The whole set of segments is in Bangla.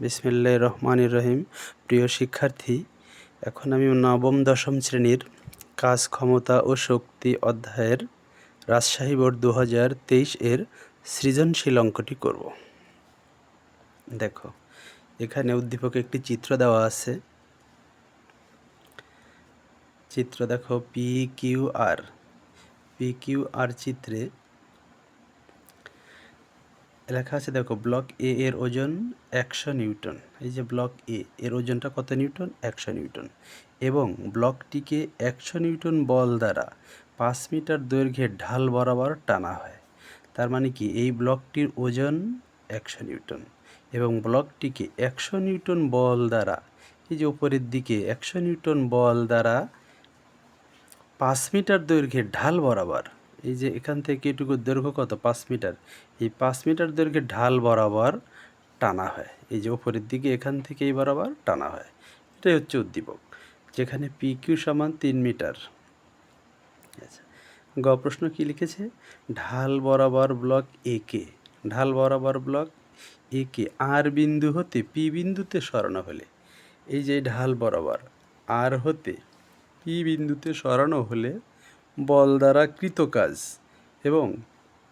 বিসমিল্লাহ রহমানির রহিম প্রিয় শিক্ষার্থী, এখন আমি নবম, দশম শ্রেণির কাজ ক্ষমতা ও শক্তি অধ্যায়ের রাজশাহী বোর্ড দু হাজার তেইশ এর সৃজনশীল অঙ্কটি করব। দেখো, এখানে উদ্দীপকে একটি চিত্র দেওয়া আছে। চিত্র দেখো, P Q R. P Q R চিত্রে লেখা আছে, দেখো ব্লক এ এর ওজন একশো নিউটন। এই যে ব্লক এ এর ওজনটা কত নিউটন? একশো নিউটন। এবং ব্লকটিকে একশো নিউটন বল দ্বারা পাঁচ মিটার দৈর্ঘ্যের ঢাল বরাবর টানা হয়। তার মানে কি? এই ব্লকটির ওজন একশো নিউটন এবং ব্লকটিকে একশো নিউটন বল দ্বারা, এই যে উপরের দিকে একশো নিউটন বল দ্বারা পাঁচ মিটার দৈর্ঘ্যের ঢাল বরাবর এই যে এখান থেকে এটুকু দৈর্ঘ্য কত? পাঁচ মিটার। এই পাঁচ মিটার দৈর্ঘ্যের ঢাল বরাবর টানা হয়। এই যে ওপরের দিকে এখান থেকে এই বরাবর টানা হয়। এটাই হচ্ছে উদ্দীপক, যেখানে পি কিউ সমান তিন মিটার। আচ্ছা গ প্রশ্ন কি লিখেছে? ঢাল বরাবর ব্লক এ কে ঢাল বরাবর ব্লক এ কে আর বিন্দু হতে পি বিন্দুতে সরানো হলে। এই যে ঢাল বরাবর। আর হতে পি বিন্দুতে সরানো হলে বল দ্বারা কৃত কাজ এবং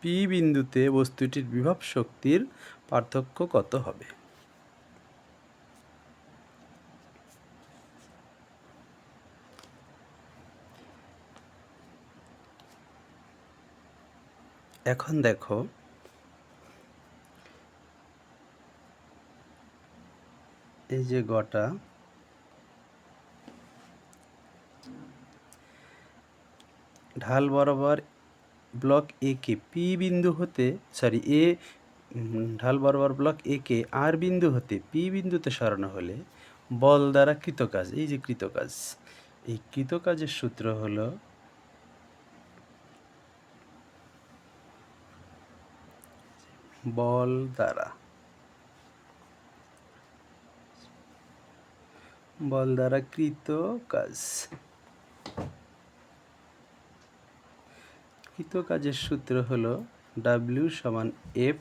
পি বিন্দুতে বস্তুটির বিভব শক্তির পার্থক্য কত হবে? এখন দেখো, এই যে গটা ঢাল বরাবর ব্লক এ কে পি বিন্দু হতে সরি এ ঢাল বরাবর ব্লক এ কে আর বিন্দু হতে পি বিন্দুতে সরানো হলে বল দ্বারা কৃতকাজ, এই যে কৃতকাজ, এই কৃতকাজের সূত্র হলো বল দ্বারা। বল দ্বারা কৃত কাজ কৃত কাজের সূত্র হলো ডাব্লিউ সমান এফ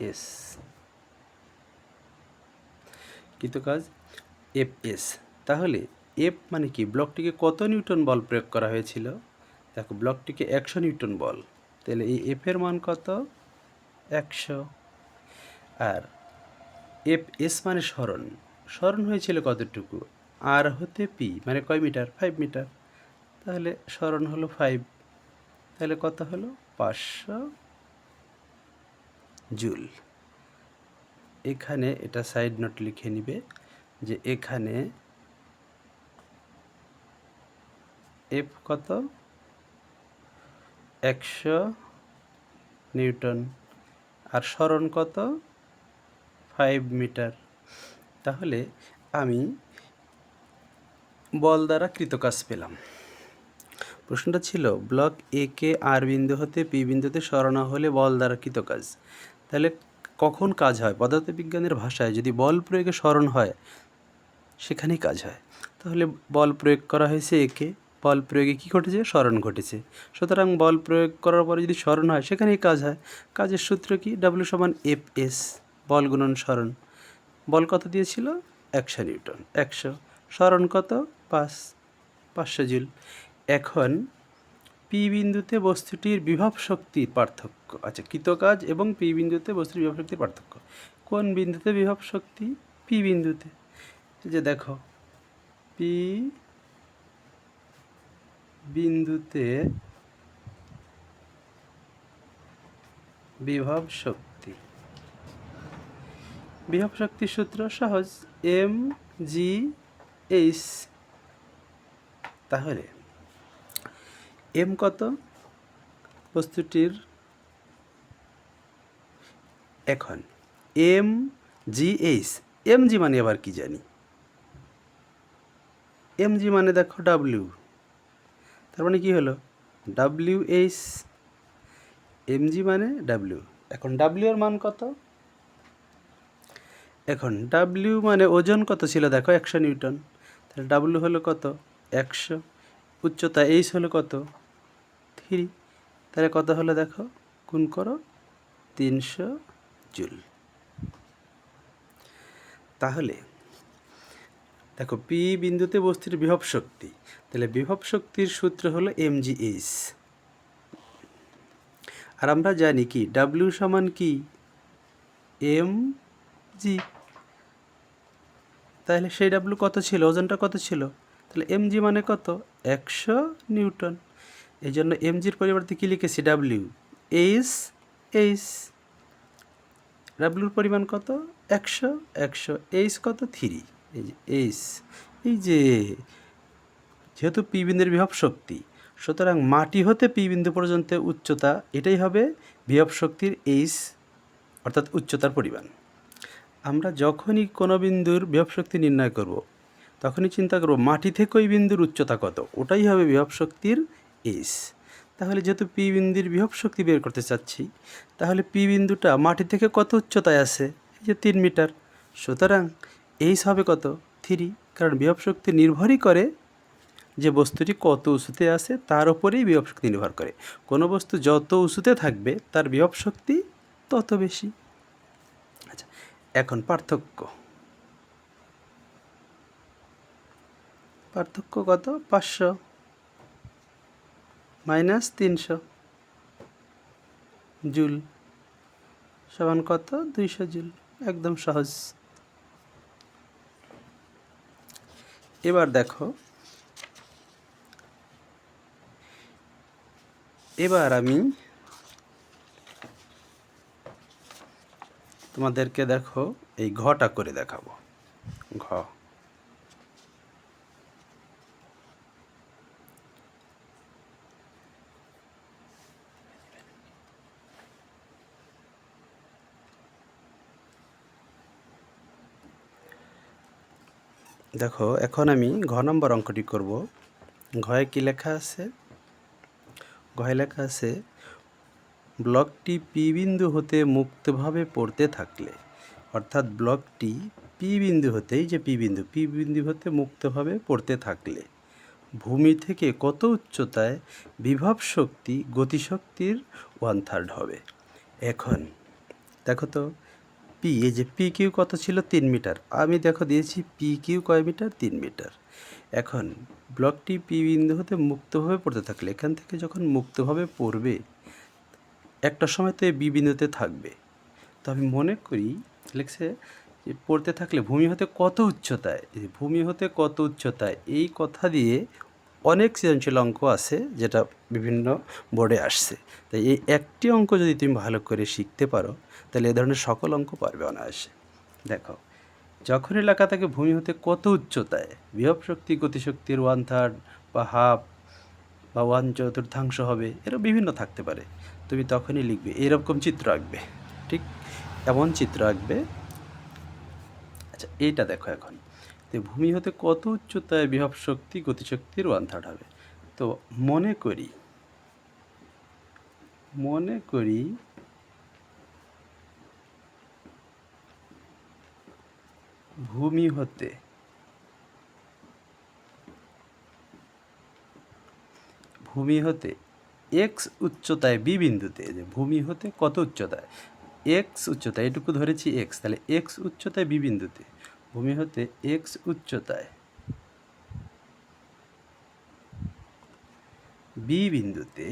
এস কৃত কাজ এফ এস তাহলে এফ মানে কি? ব্লকটিকে কত নিউটন বল প্রয়োগ করা হয়েছিল? দেখো, ব্লকটিকে একশো নিউটন বল। তাহলে এই এফের মান কত? একশো। আর এফ এস মানে স্মরণ। স্মরণ হয়েছিল কতটুকু? আর হতে পি মানে কয় মিটার? Five metre. তাহলে স্মরণ হলো ফাইভ তাহলে কত হলো পাঁচশো জুল। এখানে এটা সাইড নোট লিখে নিবে যে এখানে এফ কত? একশো নিউটন। আর স্মরণ কত? Five metre. তাহলে আমি বল দ্বারা কৃতকাজ পেলাম। প্রশ্নটা ছিল ব্লক এ কে আর বিন্দু হতে পি বিন্দুতে সরানো হলে বল দ্বারা কৃতকাজ তাহলে কখন কাজ হয়? পদার্থবিজ্ঞানের ভাষায় যদি বল প্রয়োগে স্মরণ হয়, সেখানেই কাজ হয়। তাহলে বল প্রয়োগ করা হয়েছে একে বল প্রয়োগে কী ঘটেছে? স্মরণ ঘটেছে। সুতরাং বল প্রয়োগ করার পরে যদি স্মরণ হয়, সেখানেই কাজ হয়। কাজের সূত্র কি? ডাব্লিউ সমান এফ এস বল গুণন স্মরণ বল কত দিয়েছিল? একশো নিউটন। একশো। স্মরণ কত? পাঁচ, পাঁচশো জুল। এখন পি বিন্দুতে বস্তুটির বিভব শক্তির পার্থক্য। আচ্ছা কৃতকাজ এবং পি বিন্দুতে বস্তুর বিভব শক্তির পার্থক্য। কোন বিন্দুতে বিভব শক্তি? পি বিন্দুতে। যে দেখো, পি বিন্দুতে বিভব শক্তি। বিভব শক্তির সূত্র সহজ, এম জি এইচ। তাহলে এম কত? বস্তুটির এখন। M G H. M G মানে আবার কি জানি? এম জি মানে দেখো ডাব্লিউ তার মানে কি হলো? ডাব্লিউ এইচ এম জি মানে ডাব্লিউ এখন ডাব্লিউ এর মান কত? এখন ডাব্লিউ মানে ওজন কত ছিল দেখো? একশো নিউটন। তাহলে ডাব্লিউ হলো কত? একশো। উচ্চতা এইচ হলো কত? থ্রি তাহলে কত হলো দেখো, গুণ করো তিনশো জুল। তাহলে দেখো, পি বিন্দুতে বস্তুর বিভব শক্তি। তাহলে বিভব শক্তির সূত্র হলো এমজিএইচ। আর আমরা জানি কি, ডাব্লিউ সমান কি? এম জি তাহলে সেই ডাব্লিউ কত ছিল? ওজনটা কত ছিল? তাহলে এম জি মানে কত? একশো নিউটন। এই জন্য এম জির পরিবর্তে কী লিখেছি? ডাব্লিউ এইচ এইচ ডাব্লিউর পরিমাণ কত? একশো একশো। এইচ কত? থ্রি এই যে এইচ এই যে, যেহেতু পি বিন্দুর বিভব শক্তি, সুতরাং মাটি হতে পি বিন্দু পর্যন্ত উচ্চতা এটাই হবে বিভব শক্তির এইচ অর্থাৎ উচ্চতার পরিমাণ। আমরা যখনই কোনো বিন্দুর বিভব শক্তি নির্ণয় করব, তখনই চিন্তা করব মাটি থেকে ওই বিন্দুর উচ্চতা কত? ওটাই হবে বিভব শক্তির এইচ তাহলে যেহেতু পি বিন্দুর বিভব শক্তি বের করতে চাচ্ছি, তাহলে পি বিন্দুটা মাটি থেকে কত উচ্চতায় আছে এই যে তিন মিটার। সুতরাং এইচ হবে কত? থ্রি কারণ বিভব শক্তি নির্ভরই করে যে বস্তুটি কত উঁচুতে আছে তার উপরেই বিভব শক্তি নির্ভর করে। কোনো বস্তু যত উঁচুতে থাকবে, তার বিভব শক্তি তত বেশি। আচ্ছা এখন পার্থক্য। পার্থক্য কত? পাঁচশো। মাইনাস তিনশো। জুল। সমান কত? দুইশো জুল। একদম সহজ। এবার দেখো। এবার আমি তোমাদেরকে দেখো, এই ঘটা করে দেখাবো। ঘ। দেখো, এখন আমি ঘ নম্বর অঙ্কটি করব। ঘয়ে কি লেখা আছে? ঘয়ে লেখা আছে, ব্লকটি পি বিন্দু হতে মুক্তভাবে পড়তে থাকলে। অর্থাৎ ব্লকটি পি বিন্দু হতেই যে পি বিন্দু পি বিন্দু হতে মুক্তভাবে পড়তে থাকলে। ভূমি থেকে কত উচ্চতায় বিভব শক্তি গতিশক্তির ওয়ান থার্ড হবে? এখন, দেখো তো পি এই যে পি কিউ কত ছিল? তিন মিটার। আমি দেখো দিয়েছি পি কিউ কয় মিটার? তিন মিটার। এখন ব্লকটি পি বিন্দু হতে মুক্তভাবে পড়তে থাকলে, এখান থেকে যখন মুক্তভাবে পড়বে, একটা সময় তো এই বি বিন্দুতে থাকবে। তো আমি মনে করি, লিখছে যে পড়তে থাকলে ভূমি হতে কত উচ্চতায় ভূমি হতে কত উচ্চতায়, এই কথা দিয়ে অনেক সৃজনশীল অঙ্ক আছে যেটা বিভিন্ন বোর্ডে আসছে। তাই এই একটি অঙ্ক যদি তুমি ভালো করে শিখতে পারো তাহলে এ ধরনের সকল অঙ্ক পারবে অনায়াসে। দেখো, যখন এলাকা থেকে ভূমি হতে কত উচ্চতায় বিভব শক্তি, গতিশক্তির ওয়ান থার্ড বা হাফ বা ওয়ান চতুর্থাংশ হবে, এরও বিভিন্ন থাকতে পারে। তুমি তখনই লিখবে, এরকম চিত্র আঁকবে, ঠিক? এমন চিত্র আঁকবে। আচ্ছা এইটা দেখো এখন। তো ভূমি হতে কত উচ্চতায় বিভব শক্তি, গতিশক্তির ওয়ান থার্ড হবে? তো মনে করি মনে করি ভূমি হতে। ভূমি হতে এক্স উচ্চতায় বি বিন্দুতে, যে ভূমি হতে কত উচ্চতায়? এক্স উচ্চতায়, এটুকু ধরেছি এক্স তাহলে এক্স উচ্চতায় বি বিন্দুতে, ভূমি হতে এক্স উচ্চতায় বি বিন্দুতে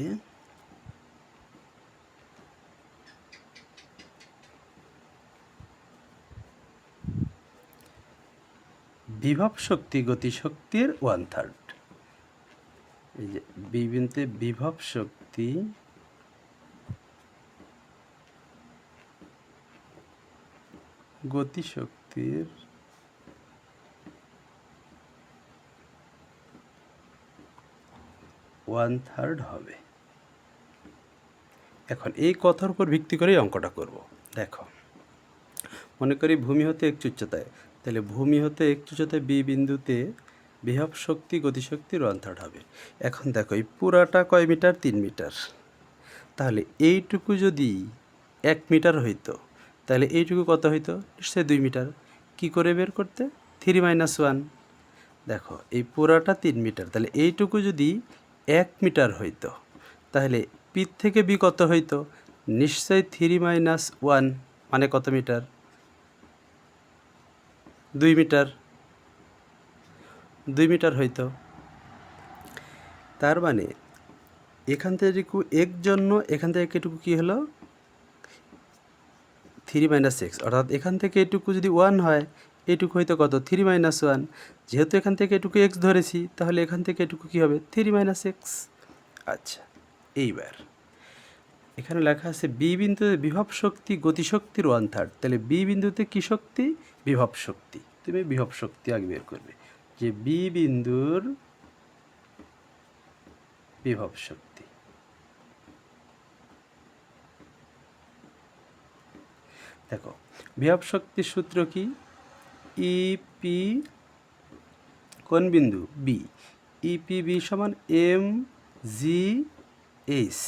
বিভব শক্তি গতিশক্তির ওয়ান থার্ড এই যে বি বিভব শক্তি গতিশক্তির ওয়ান থার্ড হবে। এখন এই কথার উপর ভিত্তি করেই অঙ্কটা করব। দেখো, মনে করি ভূমি হতে একটু উচ্চতায়। তাহলে ভূমি হতে একটু উচ্চতায় বি বিন্দুতে বিভব শক্তি গতিশক্তির ওয়ান হবে। এখন দেখো, এই পুরাটা কয় মিটার? তিন মিটার। তাহলে এইটুকু যদি এক মিটার হইতো, তাহলে এইটুকু কত হইতো? নিশ্চয়ই দুই মিটার। কি করে বের করতে? Three minus one. দেখো, এই পুরাটা তিন মিটার। তাহলে এইটুকু যদি এক মিটার হইতো, তাহলে পি থেকে বি কত হইতো? নিশ্চয়ই থ্রি মাইনাস ওয়ান মানে কত মিটার? দুই মিটার। দুই মিটার হইতো তার মানে এখান থেকে এটুকু এক জন্য এখান থেকে এটুকু কী হলো? Three minus X. অর্থাৎ এখান থেকে এটুকু যদি ওয়ান হয়, এটুকু হয়তো কত? Three minus one. যেহেতু এখান থেকে এটুকু এক্স ধরেছি, তাহলে এখান থেকে এটুকু কী হবে? Three minus X. আচ্ছা এইবার। এখানে লেখা আছে বি বিন্দুতে বিভব শক্তি গতিশক্তির ওয়ান থার্ড তাহলে বি বিন্দুতে কী শক্তি? বিভব শক্তি। তুমি বিভব শক্তি আগে বের করবে যে বি বিন্দুর বিভব শক্তি। দেখো, বিভব শক্তির সূত্র কি? ইপি কোন বিন্দু? বি ইপি বি সমান এম জি এইচ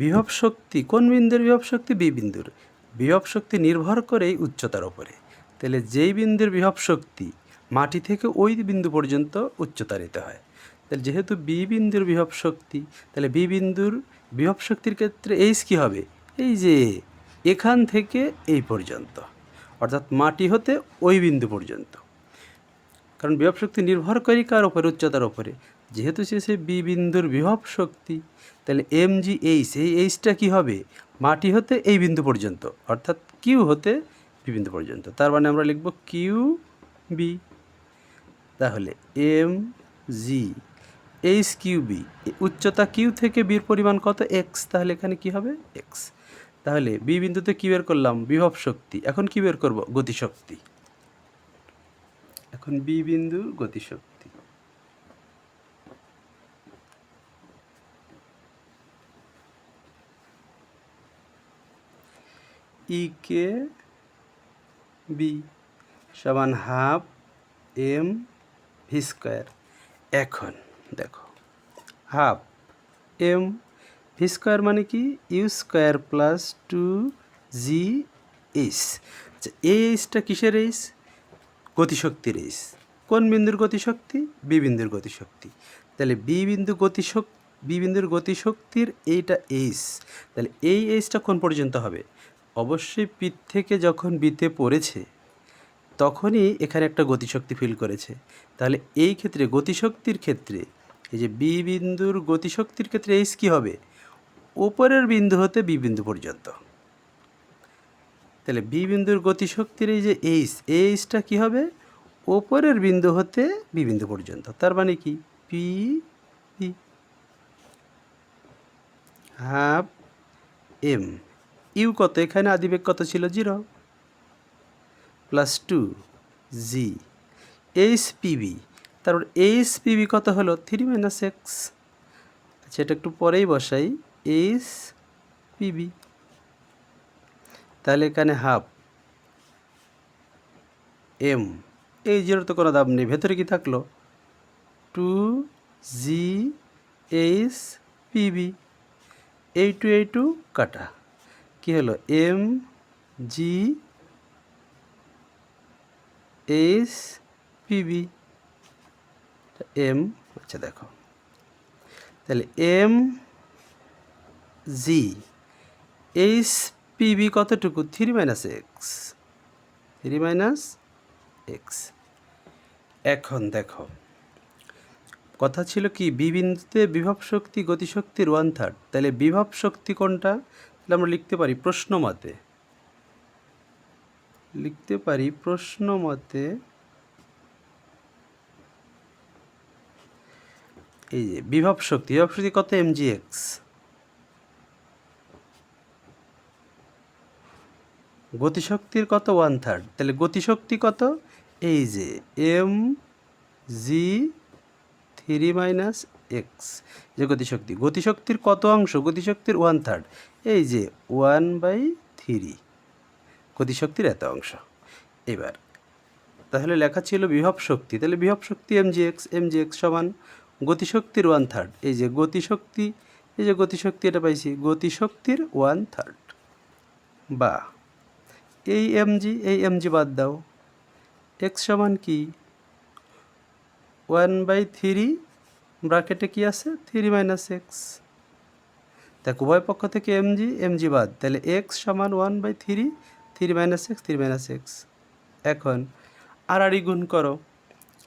বিভব শক্তি কোন বিন্দুর বিভব শক্তি বি বিন্দুর। বিভব শক্তি নির্ভর করে এই উচ্চতার ওপরে তাহলে যেই বিন্দুর বিভব শক্তি মাটি থেকে ওই বিন্দু পর্যন্ত উচ্চতা নিতে হয়। তাহলে যেহেতু বি বিন্দুর বিভব শক্তি তাহলে বি বিন্দুর বিভব শক্তির ক্ষেত্রে এইচ কী হবে? এই যে এখান থেকে এই পর্যন্ত। অর্থাৎ মাটি হতে ওই বিন্দু পর্যন্ত। কারণ বিভব শক্তি নির্ভর করি কার ওপরে উচ্চতার ওপরে যেহেতু সে সে বি বিন্দুর বিভব শক্তি, তাহলে এম জি এইচ এই এইচটা কী হবে? মাটি হতে এই বিন্দু পর্যন্ত, অর্থাৎ কিউ হতে বি বিন্দু পর্যন্ত। তার মানে আমরা লিখব কিউ বি। তাহলে M G H Q B উচ্চতা কিউ থেকে বির পরিমাণ কত? এক্স। তাহলে এখানে কি হবে? এক্স। তাহলে বি বিন্দুতে কী বের করলাম? বিভব শক্তি। এখন কি বের করব? গতিশক্তি। এখন বি বিন্দুর গতিশক্তি। ই, কে, বি, সমান হাফ এম ভি স্কোয়ার। এখন দেখো, হাফ এম ভি স্কোয়ার মানে কি? U square plus two G H. আচ্ছা এই এইচটা কিসের এইচ? গতিশক্তির এইচ। কোন বিন্দুর গতিশক্তি? বি বিন্দুর গতিশক্তি। তাহলে বি বিন্দু গতিশক্তি, বি বিন্দুর গতিশক্তির এইটা এইচ। তাহলে এই এইচটা কোন পর্যন্ত হবে? অবশ্যই পি থেকে যখন বিতে পড়েছে, তখনই এখানে একটা গতিশক্তি ফিল করেছে। তাহলে এই ক্ষেত্রে, গতিশক্তির ক্ষেত্রে, এই যে বি বিন্দুর গতিশক্তির ক্ষেত্রে এইচ কী হবে? উপরের বিন্দু হতে বি বিন্দু পর্যন্ত। তাহলে বি বিন্দুর গতিশক্তির এই যে এইচ এই এইচটা কী হবে? ওপরের বিন্দু হতে বি বিন্দু পর্যন্ত। তার মানে কি? P B half M U কত? এখানে আদিবেগ কত ছিল? Zero. Plus two, G. H PB তারপর এইচ পিবি কত হলো? Three minus X. আচ্ছা এটা একটু পরেই বসাই। এইচ পিবি তাহলে এখানে হাফ। এম। এই জিরোর তো কোনো দাম নেই। ভেতরে কি থাকল? টু জি এইচ পিবি এই টু এই টু, কাটা। কী হলো? M, G H PB M আচ্ছা দেখো। তাহলে এম, জি এইচ পিবি কতটুকু? Three minus X. Three minus X. এখন দেখো, কথা ছিল কি? বিবিন্দুতে বিভব শক্তি গতিশক্তির ওয়ান থার্ড। তাহলে বিভব শক্তি কোনটা? তাহলে আমরা লিখতে পারি প্রশ্ন মতে। লিখতে পারি প্রশ্ন মতে এই যে বিভব শক্তি বিভব শক্তি কত? এমজি এক্স গতিশক্তির কত? ওয়ান থার্ড তাহলে গতিশক্তি কত? এই যে M G three minus X যে গতিশক্তি, গতিশক্তির কত অংশ? গতিশক্তির ওয়ান থার্ড এই যে ওয়ান বাই থ্রি, গতিশক্তির এত অংশ। এবার, তাহলে লেখা ছিল বিভব শক্তি, তাহলে বিভব শক্তি m g x m g x সমান গতিশক্তির ওয়ান থার্ড এই যে গতিশক্তি, এই যে গতিশক্তি এটা পাইছি, গতিশক্তির ওয়ান থার্ড বা, এই এমজি এই এমজি বাদ দাও। এক্স সমান কি? ওয়ান বাই থ্রি ব্রাকেটে কি আছে? থ্রি মাইনাস এক্স দেখ উভয় পক্ষ থেকে এমজি এমজি বাদ। তাহলে এক্স সমান one by three three minus x three minus x এখন আড়াআড়ি গুণ করো।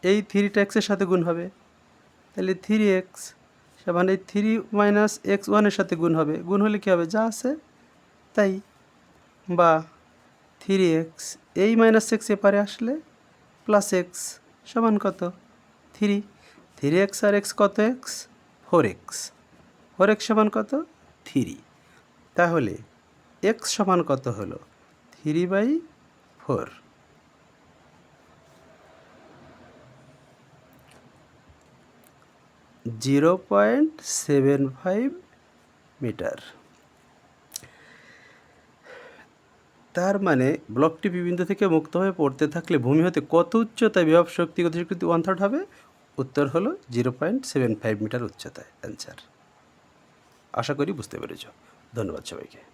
এই থ্রিটা এক্সের সাথে গুণ হবে। তাহলে থ্রি এক্স সমান এই থ্রি মাইনাস এক্স ওয়ানের সাথে গুণ হবে। গুণ হলে কী হবে? যা আছে, তাই। বা থ্রি এক্স এই মাইনাস এক্স এপারে আসলে প্লাস এক্স সমান কত? থ্রি থ্রি এক্স আর এক্স কত x four x four x সমান কত? থ্রি। তাহলে এক্স সমান কত হলো? Three by four. Zero point seven five metre. তার মানে ব্লকটি বিবিন্দু থেকে মুক্ত হয়ে পড়তে থাকলে ভূমি হতে কত উচ্চতায় বিভব শক্তি গতিশক্তি ওয়ান থার্ড হবে? উত্তর হলো zero point seven five metre উচ্চতায়। অ্যান্সার আশা করি বুঝতে পেরেছ। ধন্যবাদ সবাইকে।